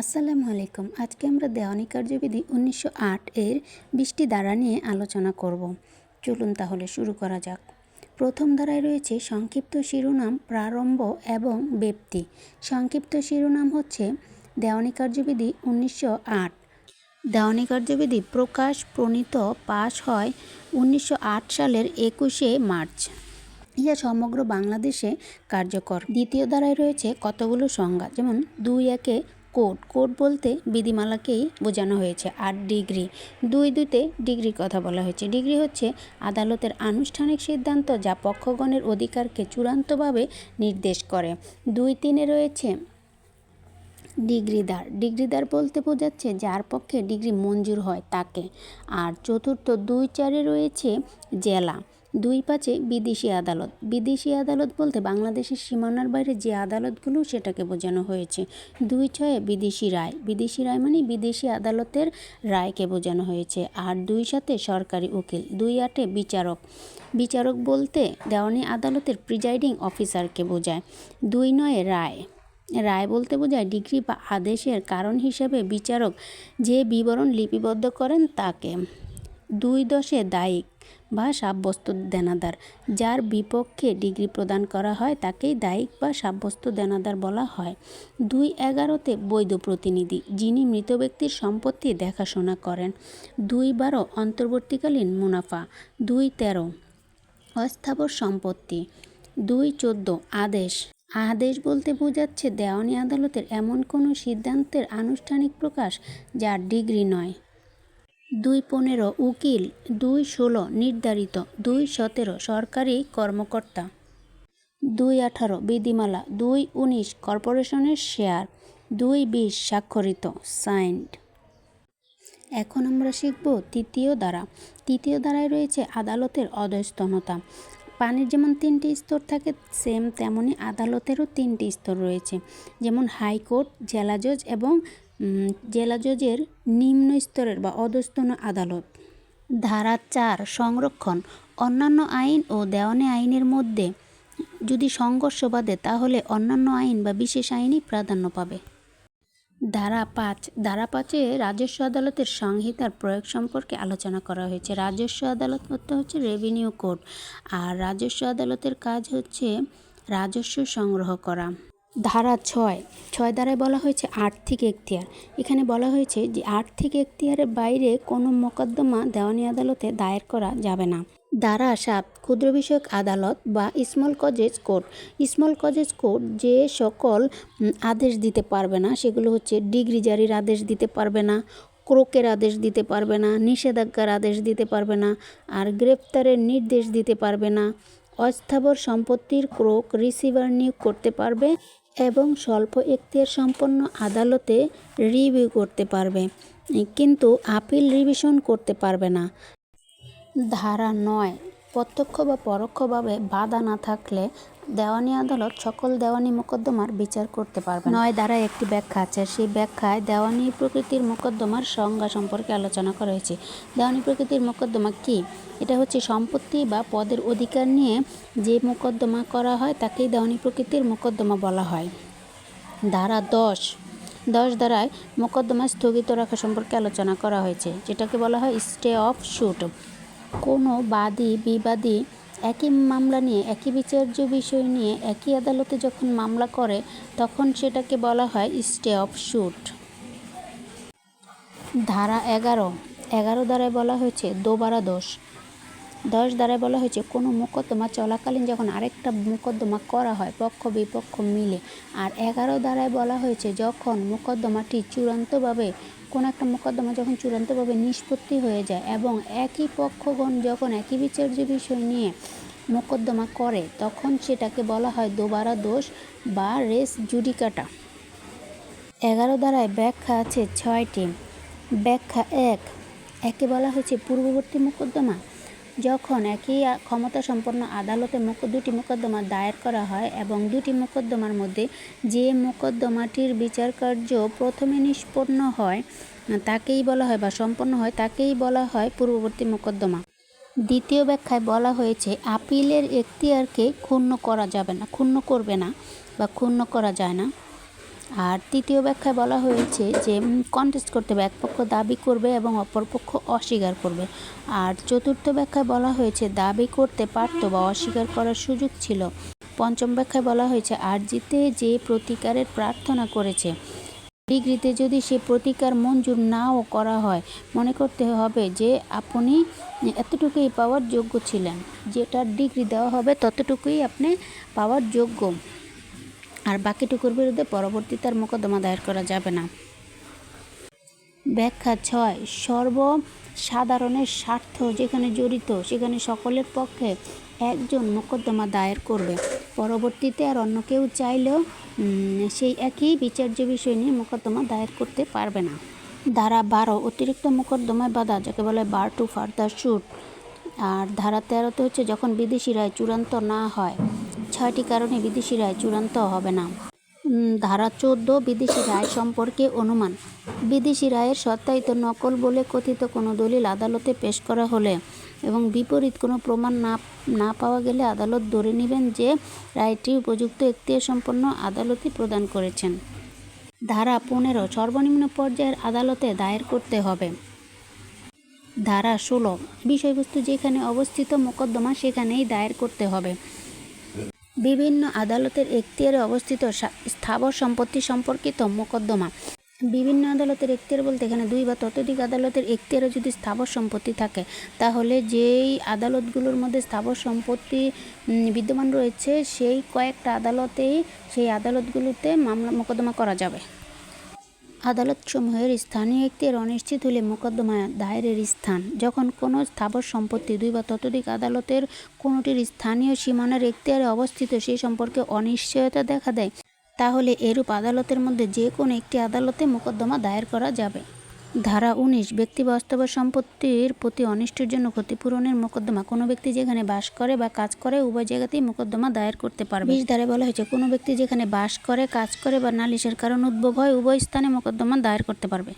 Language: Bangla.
আসসালামু আলাইকুম। আজকে আমরা দেওয়ানি কার্যবিধি উনিশশো আট এর বৃষ্টি ধারা নিয়ে আলোচনা করব। চলুন তাহলে শুরু করা যাক। প্রথম ধারায় রয়েছে সংক্ষিপ্ত শিরোনাম, প্রারম্ভ এবং ব্যক্তি সংক্ষিপ্ত শিরোনাম হচ্ছে দেওয়ানি কার্যবিধি উনিশশো আট। দেওয়ানি কার্যবিধি প্রকাশ প্রণীত পাশ হয় উনিশশো আট সালের একুশে মার্চ। ইহা সমগ্র বাংলাদেশে কার্যকর। দ্বিতীয় ধারায় রয়েছে কতগুলো সংজ্ঞা? যেমন দুই একে কোড কোড বলতে বিধিমালাকেই বোঝানো হয়েছে আর ডিগ্রি। দুই দুইতে ডিগ্রির কথা বলা হয়েছে। ডিগ্রি হচ্ছে আদালতের আনুষ্ঠানিক সিদ্ধান্ত যা পক্ষগণের অধিকারকে চূড়ান্তভাবে নির্দেশ করে। দুই তিনে রয়েছে ডিগ্রিদার। ডিগ্রিদার বলতে বোঝাচ্ছে যার পক্ষে ডিগ্রি মঞ্জুর হয় তাকে। আর চতুর্থ দুই চারে রয়েছে জেলা। দুই পাঁচে বিদেশি আদালত। বিদেশি আদালত বলতে বাংলাদেশের সীমানার বাইরে যে আদালতগুলো সেটাকে বোঝানো হয়েছে। দুই ছয়ে বিদেশি রায়। বিদেশি রায় মানে বিদেশি আদালতের রায়কে বোঝানো হয়েছে। আর দুই সাথে সরকারি উকিল। দুই আটে বিচারক। বিচারক বলতে দেওয়ানি আদালতের প্রিজাইডিং অফিসারকে বোঝায়। দুই নয়ে রায়। রায় বলতে বোঝায় ডিগ্রি বা আদেশের কারণ হিসাবে বিচারক যে বিবরণ লিপিবদ্ধ করেন তাকে। দুই দশে দায়িক বা সাব্যস্ত দেনাদার, যার বিপক্ষে ডিগ্রি প্রদান করা হয় তাকেই দায়িক বা সাব্যস্ত দেনাদার বলা হয়। দুই এগারোতে বৈধ প্রতিনিধি, যিনি মৃত ব্যক্তির সম্পত্তি দেখাশোনা করেন। দুই বারো অন্তর্বর্তীকালীন মুনাফা, দুই তেরো অস্থাবর সম্পত্তি, দুই চোদ্দ আদেশ। আদেশ বলতে বোঝাচ্ছে দেওয়ানি আদালতের এমন কোনো সিদ্ধান্তের আনুষ্ঠানিক প্রকাশ যার ডিগ্রি নয়। দুই পনেরো উকিল, দুই ষোলো নির্ধারিত, দুই সতেরো সরকারি কর্মকর্তা। দুই আঠারো বিধিমালা, দুই উনিশ কর্পোরেশনের শেয়ার, দুই বিশ স্বাক্ষরিত, সাইন্ড। এখন আমরা শিখব তৃতীয় ধারা। তৃতীয় ধারায় রয়েছে আদালতের অধস্তনতা। পানির যেমন তিনটি স্তর থাকে, সেম তেমনই আদালতেরও তিনটি স্তর রয়েছে। যেমন হাইকোর্ট, জেলা জজ এবং জেলা জজের নিম্ন স্তরের বা অধস্তন আদালত। ধারা চার, সংরক্ষণ। অন্যান্য আইন ও দেওয়ানি আইনের মধ্যে যদি সংঘর্ষ বাঁধে, তাহলে অন্যান্য আইন বা বিশেষ আইনই প্রাধান্য পাবে। ধারা পাঁচ, ধারা পাঁচে রাজস্ব আদালতের সংহিতার প্রয়োগ সম্পর্কে আলোচনা করা হয়েছে। রাজস্ব আদালত হচ্ছে রেভিনিউ কোর্ট আর রাজস্ব আদালতের কাজ হচ্ছে রাজস্ব সংগ্রহ করা। ধারা ছয়। ছয় ধারায় বলা হয়েছে আর্থিক এখতিয়ার। এখানে বলা হয়েছে যে আর্থিক এখতিয়ারের বাইরে কোনো মোকদ্দমা দেওয়ানি আদালতে, দায়ের করা যাবে না। ধারা সাত, ক্ষুদ্র বিষয়ক আদালত বা small causes court. Small causes court যে সকল আদেশ দিতে পারবে না, সেগুলো হচ্ছে ডিগ্রি জারির আদেশ দিতে পারবে না, ক্রোকের আদেশ দিতে পারবে না, নিষেধাজ্ঞার আদেশ দিতে পারবে না, আর গ্রেপ্তারের নির্দেশ দিতে পারবে না। অস্থাবর সম্পত্তির ক্রোক রিসিভার নিয়োগ করতে পারবে এবং স্বল্প এখতিয়ার সম্পন্ন আদালতে রিভিউ করতে পারবে। কিন্তু আপিল রিভিশন করতে পারবে না। ধারা নয়, প্রত্যক্ষ বা পরোক্ষভাবে বাধা না থাকলে দেওয়ানি আদালত সকল দেওয়ানি মোকদ্দমার বিচার করতে পারবে নয় দ্বারা একটি ব্যাখ্যা আছে। সেই ব্যাখ্যায় দেওয়ানি প্রকৃতির মোকদ্দমার সংজ্ঞা সম্পর্কে আলোচনা করা হয়েছে। দেওয়ানি প্রকৃতির মোকদ্দমা কি? এটা হচ্ছে সম্পত্তি বা পদের অধিকার নিয়ে যে মোকদ্দমা করা হয়, তাকেই দেওয়ানি প্রকৃতির মোকদ্দমা বলা হয়। ধারা দশ। দশ দ্বারায় মোকদ্দমা স্থগিত রাখা সম্পর্কে আলোচনা করা হয়েছে, যেটাকে বলা হয় স্টে অফ শুট। কোনো বাদী, বিবাদী একই মামলা নিয়ে, একই বিচার্য বিষয় নিয়ে, একই আদালতে যখন মামলা করে, তখন সেটাকে বলা হয় স্টে অফ শুট। ধারা এগারো। এগারো দ্বারায় বলা হয়েছে, দোবারা দোষ। দশ দ্বারায় বলা হয়েছে, কোনো মোকদ্দমা চলাকালীন যখন আরেকটা মোকদ্দমা করা হয়, পক্ষ বিপক্ষ মিলে। আর এগারো দ্বারায় বলা হয়েছে, যখন মোকদ্দমাটি চূড়ান্তভাবে কোনো একটা মোকদ্দমা যখন চূড়ান্তভাবে নিষ্পত্তি হয়ে যায় এবং একই পক্ষগণ যখন একই বিচার্য বিষয় নিয়ে মোকদ্দমা করে, তখন সেটাকে বলা হয় দোবারা দোষ বা রেস জুডিকাটা। এগারো দ্বারায় ব্যাখ্যা আছে ছয়টি। ব্যাখ্যা এক, একে বলা হয়েছে পূর্ববর্তী মোকদ্দমা। যখন একই ক্ষমতা সম্পন্ন আদালতে দুটি মোকদ্দমা দায়ের করা হয় এবং দুটি মোকদ্দমার মধ্যে যে মোকদ্দমাটির বিচার কার্য প্রথমে নিষ্পন্ন হয়, তাকেই বলা হয় বা সম্পন্ন হয়, তাকেই বলা হয় পূর্ববর্তী মোকদ্দমা। দ্বিতীয় ব্যাখ্যায় বলা হয়েছে, আপিলের এখতিয়ারকে ক্ষুণ্ণ করা যাবে না, ক্ষুণ্ণ করবে না বা ক্ষুণ্ণ করা যায় না। আর তৃতীয় ব্যাখ্যায় বলা হয়েছে যে কন্টেস্ট করতে হবে, একপক্ষ দাবি করবে এবং অপরপক্ষ অস্বীকার করবে। আর চতুর্থ ব্যাখ্যায় বলা হয়েছে, দাবি করতে পারত বা অস্বীকার করার সুযোগ ছিল। পঞ্চম ব্যাখ্যায় বলা হয়েছে আরজিতে যে প্রতিকারের প্রার্থনা করেছে, ডিগ্রিতে যদি সে প্রতিকার মঞ্জুর নাও করা হয়, মনে করতে হবে যে, আপনি এতটুকুই পাওয়ার যোগ্য ছিলেন। যেটার ডিগ্রি দেওয়া হবে, ততটুকুই আপনি পাওয়ার যোগ্য। আর বাকিটুকুর বিরুদ্ধে পরবর্তীতে আর মোকদ্দমা দায়ের করা যাবে না। ব্যাখ্যা ছয়, সর্বসাধারণের স্বার্থ যেখানে জড়িত, সেখানে সকলের পক্ষে একজন মোকদ্দমা দায়ের করবে। পরবর্তীতে আর অন্য কেউ চাইলেও সেই একই বিচার্য বিষয় নিয়ে মোকদ্দমা দায়ের করতে পারবে না। ধারা বারো, অতিরিক্ত মোকদ্দমায় বাধা, যাকে বলে বার টু ফার্দার শুট। আর ধারা তেরোতে হচ্ছে, যখন বিদেশি রায় চূড়ান্ত না হয় ছয়টি কারণে বিদেশি রায় চূড়ান্ত হবে না। ধারা চোদ্দ, বিদেশি রায় সম্পর্কে অনুমান। বিদেশি রায়ের সত্যায়িত নকল বলে কথিত কোনো দলিল আদালতে পেশ করা হলে এবং বিপরীত কোনো প্রমাণ না না পাওয়া গেলে আদালত ধরে নেবেন যে রায়টি উপযুক্ত এখতিয়ার সম্পন্ন আদালতই প্রদান করেছেন। ধারা পনেরো, সর্বনিম্ন পর্যায়ের আদালতে দায়ের করতে হবে। ধারা ষোলো, বিষয়বস্তু যেখানে অবস্থিত মোকদ্দমা সেখানেই দায়ের করতে হবে। বিভিন্ন আদালতের এখতিয়ারে অবস্থিত স্থাবর সম্পত্তি সম্পর্কিত মোকদ্দমা। বিভিন্ন আদালতের এখতিয়ার বলতে এখানে দুই বা ততোধিক আদালতের এখতিয়ারে যদি স্থাবর সম্পত্তি থাকে, তাহলে যেই আদালতগুলোর মধ্যে স্থাবর সম্পত্তি বিদ্যমান রয়েছে, সেই কয়েকটা আদালতেই সেই আদালতগুলোতে মামলা মোকদ্দমা করা যাবে। আদালতসমূহের স্থানীয় একটির অনিশ্চিত হলে মোকদ্দমা দায়েরের স্থান। যখন কোনো স্থাবর সম্পত্তি দুই বা ততোধিক আদালতের কোনোটির স্থানীয় সীমানার এখতিয়ারে অবস্থিত সেই সম্পর্কে অনিশ্চয়তা দেখা দেয়, তাহলে এরূপ আদালতের মধ্যে যে কোনো একটি আদালতে মোকদ্দমা দায়ের করা যাবে। ধারা উনিশ, ব্যক্তি বাস্তব সম্পত্তির প্রতি অনিষ্টের জন্য ক্ষতিপূরণের মোকদ্দমা। কোনো ব্যক্তি যেখানে বাস করে বা কাজ করে, উভয় জায়গাতেই মোকদ্দমা দায়ের করতে পারবে। বিশ ধারায় বলা হয়েছে, কোনো ব্যক্তি যেখানে বাস করে, কাজ করে বা নালিশের কারণ উদ্ভব হয়, উভয় স্থানে মোকদ্দমা দায়ের করতে পারবে।